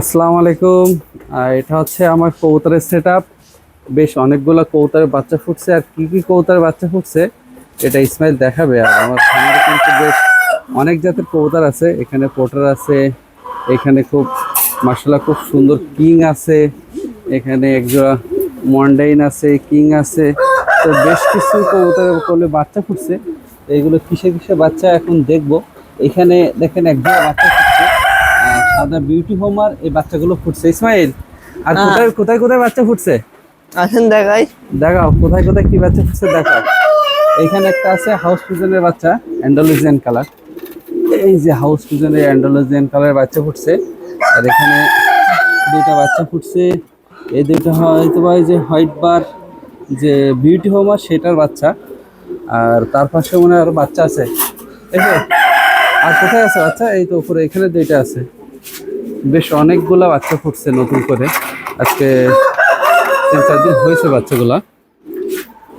আসসালামু আলাইকুম। এটা হচ্ছে আমার কবুতরের সেট বেশ অনেকগুলো কবুতরের বাচ্চা ফুটছে। আর কি কি কবুতরের বাচ্চা ফুটছে, এটা ইসমাইল দেখাবে। আর আমার খামারে কিন্তু বেশ অনেক জাতের কবুতর আছে। এখানে পোটার আছে, এখানে খুব মার্শাল্লাহ খুব সুন্দর কিং আছে, এখানে একজোড়া মন্ডাইন আছে কিং আছে। তো বেশ কিছু কবুতরের কোলে বাচ্চা ফুটছে। এইগুলো কিসে কিসে বাচ্চা এখন দেখব। এখানে দেখেন একজোড়া বাচ্চা সাদা বিউটি হোমার এই বাচ্চাগুলো ফুটছে। ইসমাইল আর হ্যাঁ। কোথায় কোথায় কোথায় বাচ্চা ফুটছে? আসেন দেখাই। দেখাও কোথায় কোথায় কি বাচ্চা ফুটছে দেখাও। এখানে একটা আছে হাউস পিজনের বাচ্চা অ্যান্ডালোজিয়ান কালার এই যে হাউস পিজনের অ্যান্ডালোজিয়ান কালারের বাচ্চা ফুটছে। আর এখানে দুইটা বাচ্চা ফুটছে। এই দুইটা হয়তো বা যে হোয়াইট বার যে বিউটি হোমার সেটার বাচ্চা। আর তার পাশে মনে হয় আরও বাচ্চা আছে। এই আর কোথায় আছে বাচ্চা? এই তো উপরে এখানে দুইটা আছে। বেশ অনেকগুলা বাচ্চা ফুটছে নতুন করে। আজকে তিন চার দিন হয়েছে বাচ্চাগুলা।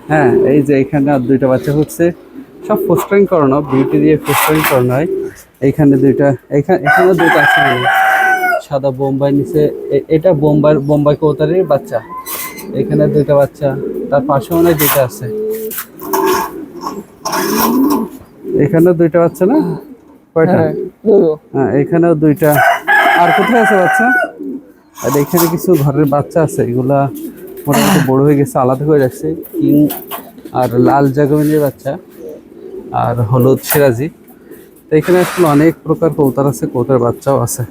হ্যাঁ এই যে এখানে আর দুইটা বাচ্চা ফুটছে। সব ফোস্টারিং করানো বিউটি দিয়ে ফোস্টারিং করানো হয়। এইখানে দুইটা এখানে এখানে দুইটা আছে। সাদা বোম্বাই নিচে এটা বোম্বাই বোম্বাই কৌতারের বাচ্চা। এখানে দুইটা বাচ্চা তার পাশে অনেক দুইটা আছে। এখানে দুইটা বাচ্চা না? কয়টা? হ্যাঁ হ্যাঁ এখানেও দুইটা। আর কোথায় আছে বাচ্চা? আর এখানে কিছু ঘরের বাচ্চা আছে, এগুলা মোটামুটি বড় হয়ে গেছে, আলাদা করে রাখছে কিং আর লাল জাগমিনের বাচ্চা আর হলুদ সিরাজি। তো এখানে আসলে অনেক প্রকার কৌতার আছে কৌতার বাচ্চাও আছে।